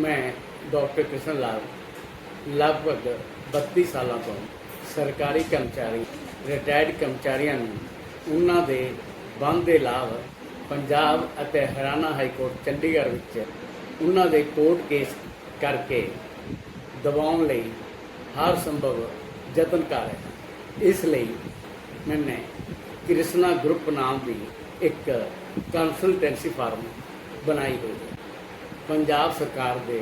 ਮੈਂ ਡਾਕਟਰ ਕ੍ਰਿਸ਼ਨ ਲਾਲ ਲਗਭਗ 32 ਸਾਲਾਂ ਤੋਂ ਸਰਕਾਰੀ ਕਰਮਚਾਰੀ ਰਿਟਾਇਰਡ ਕਰਮਚਾਰੀਆਂ ਨੂੰ ਉਹਨਾਂ ਦੇ ਬੰਦ ਦੇ ਲਾਭ ਪੰਜਾਬ ਅਤੇ ਹਰਿਆਣਾ ਹਾਈ ਕੋਰਟ ਚੰਡੀਗੜ੍ਹ ਵਿੱਚ ਉਹਨਾਂ ਦੇ ਕੋਰਟ ਕੇਸ ਕਰਕੇ ਦਬਾਉਣ ਲਈ ਹਰ ਸੰਭਵ ਯਤਨ ਕਰ ਰਿਹਾ ਇਸ ਲਈ ਮੈਨੇ ਕ੍ਰਿਸ਼ਨਾ ਗਰੁੱਪ ਨਾਮ ਦੀ ਇੱਕ ਕੰਸਲਟੈਂਸੀ ਫਾਰਮ ਬਣਾਈ ਹੋਈ ਹੈ। ਪੰਜਾਬ ਸਰਕਾਰ ਦੇ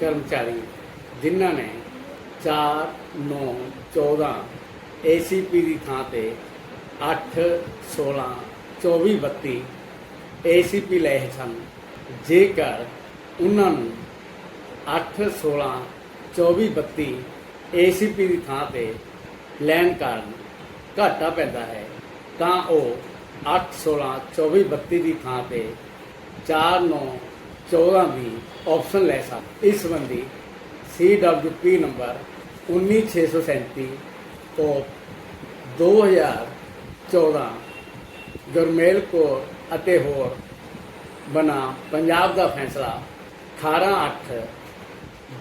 ਕਰਮਚਾਰੀ ਜਿਨ੍ਹਾਂ ਨੇ 4 9 14 ACP ਦੀ ਥਾਂ ਤੇ 8 16 24 32 ACP ਲਏ ਸਨ। ਜੇਕਰ ਉਹਨਾਂ ਨੂੰ 8 16 24 32 ACP ਦੀ ਥਾਂ ਤੇ ਲੈਣ ਕਾਰਨ ਘਾਟਾ ਪੈਂਦਾ ਹੈ, ਤਾਂ ਉਹ 8 16 24 32 ਦੀ ਥਾਂ ਤੇ 4 9 14 ਦੀ ਆਪਸ਼ਨ ਲੈ ਸਕਦਾ ਇਸ ਸੰਬੰਧੀ CWP ਨੰਬਰ 19637 ਤੋਂ 2014 ਗੁਰਮੇਲ ਕੌਰ ਅਤੇ ਹੋਰ ਬਣਾ ਪੰਜਾਬ ਦਾ ਫੈਸਲਾ 18 8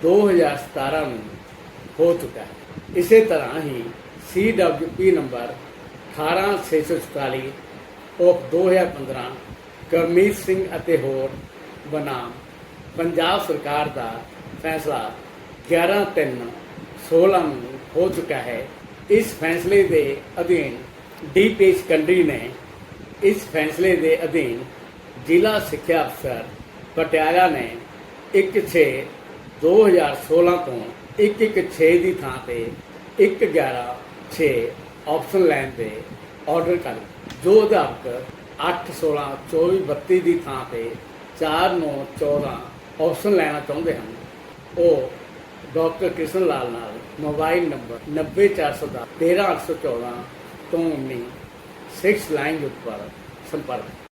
2017 ਨੂੰ ਹੋ ਚੁੱਕਾ ਹੈ। ਇਸੇ ਤਰ੍ਹਾਂ ਹੀ CWP number 18644 of 2015 Karmeet Singh ਅਤੇ ਹੋਰ ਬਨਾਮ। ਪੰਜਾਬ ਸਰਕਾਰ ਦਾ ਫੈਸਲਾ 11 3 16 ਨੂੰ ਹੋ ਚੁੱਕਾ ਹੈ। ਇਸ ਫੈਸਲੇ ਦੇ ਅਧੀਨ ਡੀ ਪੇਸ਼ ਕੰਡਰੀ ਨੇ ਇਸ ਫੈਸਲੇ ਦੇ ਅਧੀਨ ਜ਼ਿਲ੍ਹਾ ਸਿੱਖਿਆ ਅਫਸਰ ਪਟਿਆਲਾ ਨੇ 1/6 2016 ਤੋਂ 1/1/6 ਦੀ ਥਾਂ ਤੇ 1/11/6 ਆਪਸ਼ਨ ਲੈਣ ਦੇ ਆਰਡਰ ਕਰ ਜੋ ਅਧਿਆਪਕ 8 16 24 32 ਦੀ ਥਾਂ ਤੇ 4 9 14 ਆਪਸ਼ਨ ਲੈਣਾ ਚਾਹੁੰਦੇ ਹਨ। ਉਹ ਡਾਕਟਰ ਕ੍ਰਿਸ਼ਨ ਲਾਲ ਨਾਲ ਮੋਬਾਈਲ ਨੰਬਰ 90410 13814 ਤੋਂ 19 6 ਲਾਈਨ ਉੱਪਰ ਸੰਪਰਕ